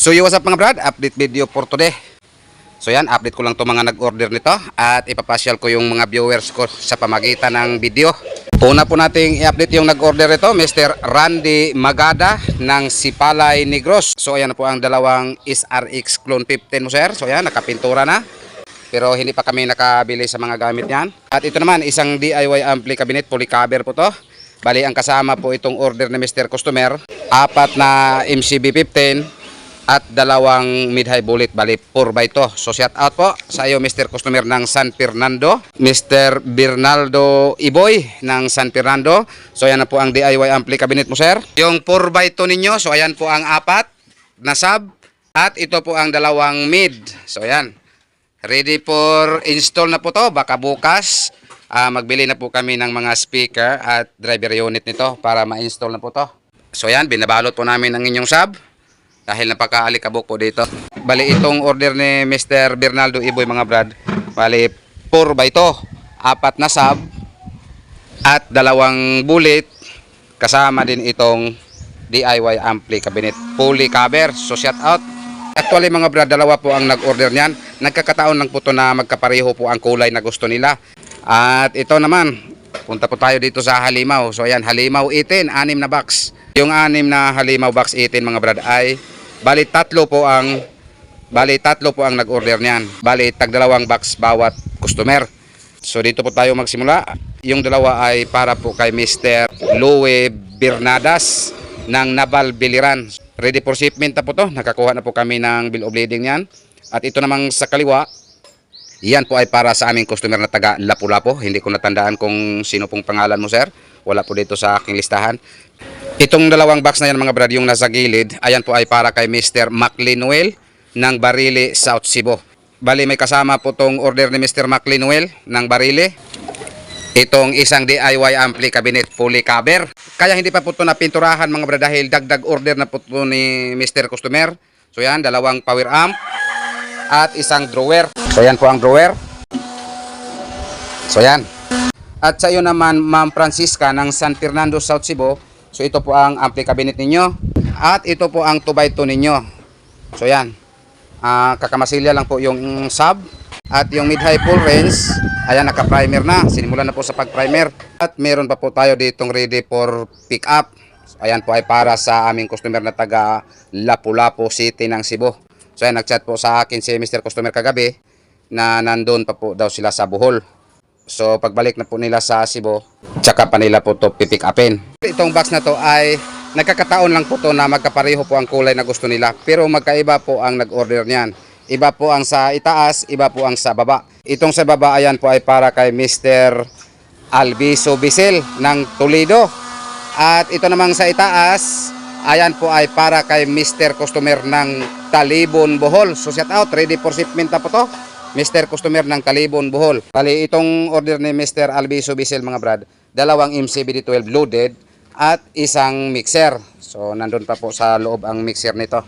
So yo, what's up mga brad? Update video for today. So yan, update ko lang to mga nag-order nito at ipapasyal ko yung mga viewers ko sa pamagitan ng video. Una po nating i-update yung nag-order ito, Mr. Randy Magada ng Sipalay Negros. So ayan po ang dalawang SRX Clone 15 mo sir. So yan, nakapintura na. Pero hindi pa kami nakabili sa mga gamit niyan. At ito naman, isang DIY ampli cabinet, fully cover po to. Bali, ang kasama po itong order ni Mr. Customer, apat na MCB 15 at dalawang mid-high bullet, bali 4x2. So shout out po sa iyo Mr. Customer ng San Fernando, Mr. Bernaldo Iboy ng San Fernando. So ayan na po ang DIY ampli cabinet mo sir. Yung 4x2 ninyo, so ayan po ang apat na sub at ito po ang dalawang mid. So ayan. Ready for install na po to. Baka bukas ah, magbili na po kami ng mga speaker at driver unit nito para ma-install na po to. So yan, binabalot po namin ang inyong sub dahil napakaalikabok po dito. Bali itong order ni Mr. Bernaldo Iboy mga brad. Bali 4 by 2 apat na sub at dalawang bullet kasama din itong DIY ampli cabinet fully cover. So shout out Actually mga brad, dalawa po ang nag-order niyan. Nagkakataon lang po to na magkapareho po ang kulay na gusto nila. At ito naman, punta po tayo dito sa Halimaw. So ayan, Halimaw 18, anim na box. Yung anim na Halimaw box 18 mga brad ay bali tatlo po ang bali tatlo po ang nag-order niyan. Bali tag dalawang box bawat customer. So dito po tayo magsimula. Yung dalawa ay para po kay Mr. Louie Bernadas ng Naval Biliran. Ready for shipment na po to. Nakakuha na po kami ng bill of lading niyan. At ito namang sa kaliwa, yan po ay para sa aming customer na taga Lapu-Lapu. Hindi ko natandaan kung sino pong pangalan mo sir. Wala po dito sa aking listahan. Itong dalawang box na yan mga brad, yung nasa gilid, ayan po ay para kay Mr. Maclinuel ng Barili, South Cebu. Bali may kasama po tong order ni Mr. Maclinuel ng Barili. Itong isang DIY ampli cabinet fully cover. Kaya hindi pa po ito napinturahan mga brad dahil dagdag order na po ito ni Mr. Customer. So yan, dalawang power amp at isang drawer. So yan po ang drawer. So yan. At sa iyo naman, Ma'am Francisca ng San Fernando, South Cebu. So ito po ang ampli cabinet ninyo. At ito po ang 2x2 ninyo. So yan. Ah, kakamasilya lang po yung sub. At yung mid-high full range, ayan naka-primer na. Sinimulan na po sa pag-primer. At meron pa po tayo ditong ready for pick up. So, ayan po ay para sa aming customer na taga Lapu-Lapu City ng Cebu. So ayan, nag-chat po sa akin si Mr. Customer kagabi na nandun pa po daw sila sa Bohol. So pagbalik na po nila sa Cebu, tsaka pa nila po to pipick upin. Itong box na to ay nagkakataon lang po to na magkapareho po ang kulay na gusto nila. Pero magkaiba po ang nag-order niyan. Iba po ang sa itaas, iba po ang sa baba. Itong sa baba ayan po ay para kay Mr. Alviso Bisel ng Toledo. At ito namang sa itaas, ayan po ay para kay Mr. Customer ng Talibon Bohol. So shout out, ready for shipment na po to. Mr. Customer ng Talibon Bohol. Bali, itong order ni Mr. Alviso Bisel mga brad, dalawang MCBD12 loaded at isang mixer. So nandun pa po sa loob ang mixer nito.